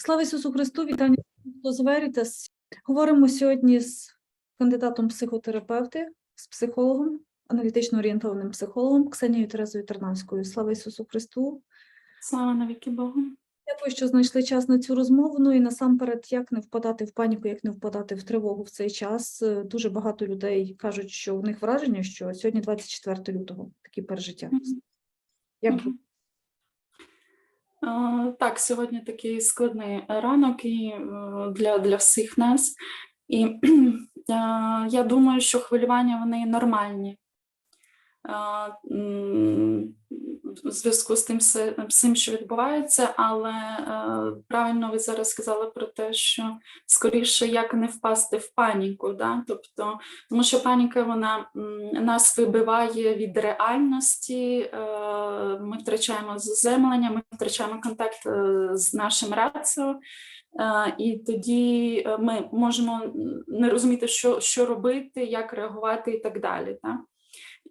Слава Ісусу Христу, вітання з Верітас. Говоримо сьогодні з кандидатом психотерапевти, з психологом, аналітично орієнтованим психологом Ксенією Терезою Тернавською. Слава Ісусу Христу. Слава навіки Богу. Дякую, що знайшли час на цю розмову. Ну і насамперед, як не впадати в паніку, як не впадати в тривогу в цей час. Е, Дуже багато людей кажуть, що у них враження, що сьогодні 24 лютого, такі пережиття. Як Мгм. Е, Так, сьогодні такий складний ранок і е, для, для всіх нас. І е, я думаю, що хвилювання вони нормальні. В зв'язку з тим, всім, що відбувається, але е, правильно ви зараз сказали про те, що скоріше як не впасти в паніку, да? тобто, тому що паніка вона нас вибиває від реальності, е, ми втрачаємо заземлення, ми втрачаємо контакт е, з нашим раціо, і тоді ми можемо не розуміти, що, що робити, як реагувати і так далі. Так?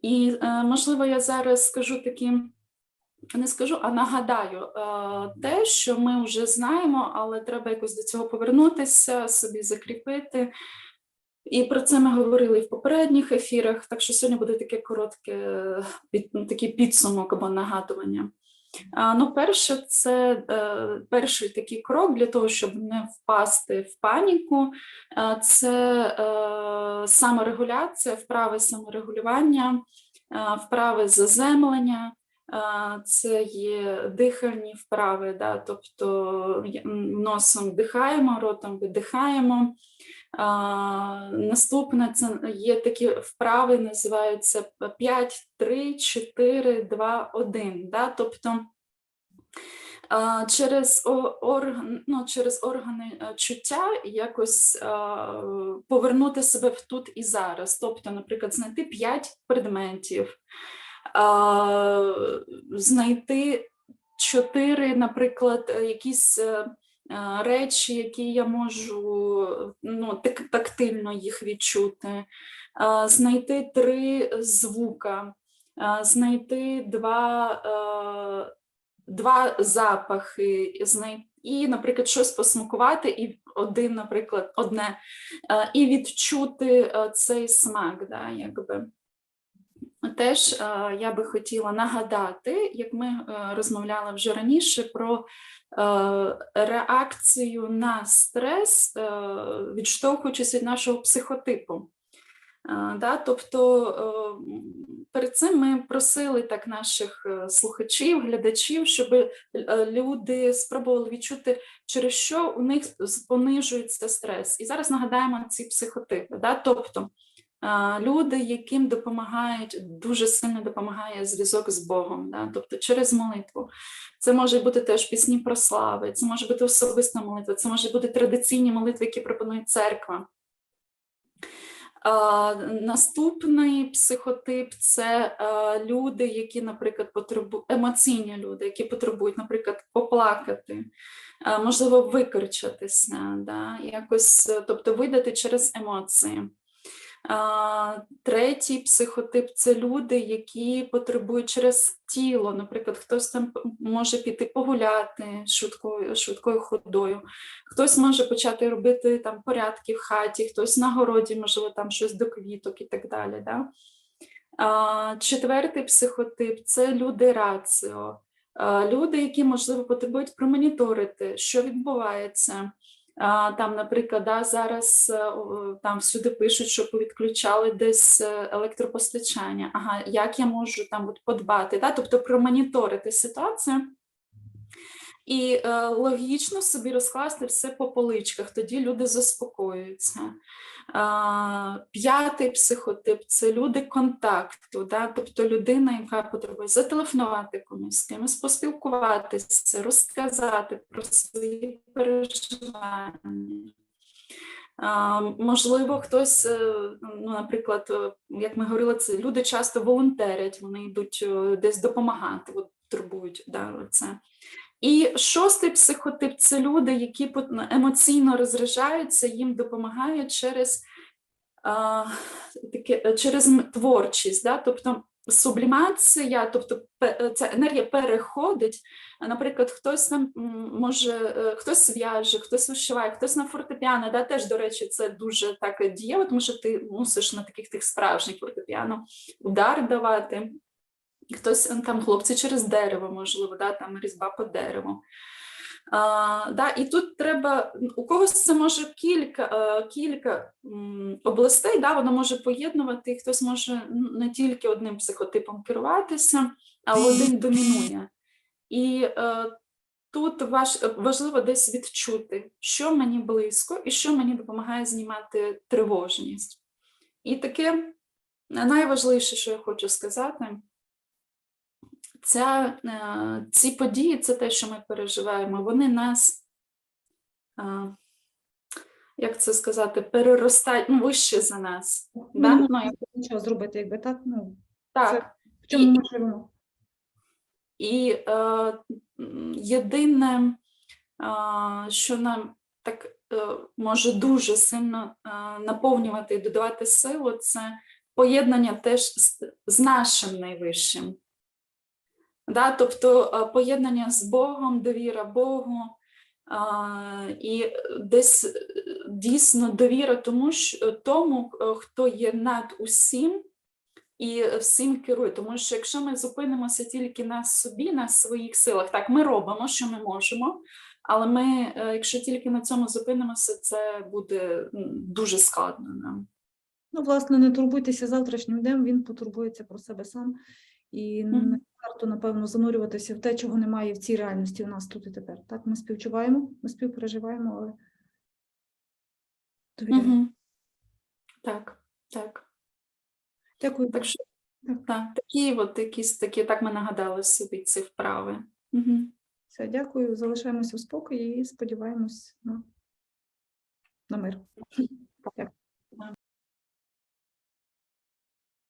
І можливо, я зараз скажу таким. Не скажу, а нагадаю е, те, що ми вже знаємо, але треба якось до цього повернутися, собі закріпити. І про це ми говорили в попередніх ефірах. Так що сьогодні буде таке коротке такий підсумок або нагадування. Ну, перше, це е, перший такий крок для того, щоб не впасти в паніку, е, це саморегуляція, вправи саморегулювання, вправи заземлення. Це є дихальні вправи, да, тобто носом вдихаємо, ротом видихаємо. А, наступне це є такі вправи, називаються 5, 3, 4, 2, 1. Да? Тобто через, орган, ну, через органи е, чуття якось повернути себе в тут і зараз. Тобто, наприклад, знайти 5 предметів, знайти 4, наприклад, е, якісь. е, е, Речі, які я можу ну, так, тактильно їх відчути, знайти три звука, знайти два, два запахи, і, наприклад, щось посмакувати, і один, наприклад, одне, і відчути цей смак. Да, якби. Теж е, я би хотіла нагадати, як ми е, розмовляли вже раніше, про е, реакцію на стрес, відштовхуючись від нашого психотипу. Да, тобто перед цим ми просили так наших слухачів, глядачів, щоб люди спробували відчути, через що у них понижується стрес. І зараз нагадаємо ці психотипи. Да? Тобто люди, яким допомагають, дуже сильно допомагає зв'язок з Богом, да? тобто через молитву. Це може бути теж пісні про слави, це може бути особиста молитва, це може бути традиційні молитви, які пропонує церква. Наступний психотип це люди, які, наприклад, потребують емоційні люди, які потребують, наприклад, поплакати, можливо, викричатися, да? якось, тобто видати через емоції. Третій психотип це люди, які потребують через тіло. Наприклад, хтось там може піти погуляти швидкою, швидкою ходою, хтось може почати робити там порядки в хаті, хтось на городі, можливо, там щось до квіток і так далі. Да? Четвертий психотип це люди раціо. Люди, які, можливо, потребують промоніторити, що відбувається. Там, наприклад, да, зараз е, там всюди пишуть, що повідключали десь е, електропостачання. Ага, як я можу там от подбати? Да? Тобто промоніторити ситуацію і е, логічно собі розкласти все по поличках, тоді люди заспокоюються. А, П'ятий психотип це люди контакту, да? тобто людина, яка потребує зателефонувати комусь, з кимось поспілкуватися, розказати про свої переживання. Можливо, хтось, е, ну, наприклад, е, як ми говорили, це люди часто волонтерять, вони йдуть е, десь допомагати, от турбують да, це. І шостий психотип це люди, які емоційно розряджаються, їм допомагають через, а, таке, через творчість. Да? Тобто сублімація, тобто ця енергія переходить. Наприклад, хтось там може, е, хтось в'яже, хтось вишиває, хтось на фортепіано. Да, теж, до речі, це дуже так дієво, тому що ти мусиш на таких тих справжніх фортепіано удар давати. Хтось там хлопці через дерево, можливо, да, там різьба по дереву. А, да, і тут треба у когось це може кілька, е, кілька областей, да, воно може поєднувати, і хтось може не тільки одним психотипом керуватися, а один домінує. І е, тут важ, важливо десь відчути, що мені близько і що мені допомагає знімати тривожність. І таке найважливіше, що я хочу сказати, ця, е, ці події, це те, що ми переживаємо, вони нас, е, як це сказати, переростають ну, вище за нас. Ми Да? Ну, нічого зробити, якби так. Ну, так. в чому ми живемо? І е, єдине, е, що нам так е, може дуже сильно е, наповнювати і додавати силу, це поєднання теж з, з нашим найвищим. Да? Тобто е, поєднання з Богом, довіра Богу. І десь е, дійсно довіра тому, що, тому, е, хто є над усім, і всім керує. Тому що якщо ми зупинимося тільки на собі, на своїх силах, так ми робимо, що ми можемо, але ми, якщо тільки на цьому зупинимося, це буде дуже складно нам. Ну, власне, не турбуйтеся завтрашнім днем, він потурбується про себе сам. І Мгм. не варто, напевно, занурюватися в те, чого немає в цій реальності у нас тут і тепер. Так, ми співчуваємо, ми співпереживаємо, але довіряємо. Угу. Так, так. Дякую. Так що Так. так, такі от якісь такі, так ми нагадали собі ці вправи. Угу. Все, дякую. Залишаємося в спокої і сподіваємось на, на мир.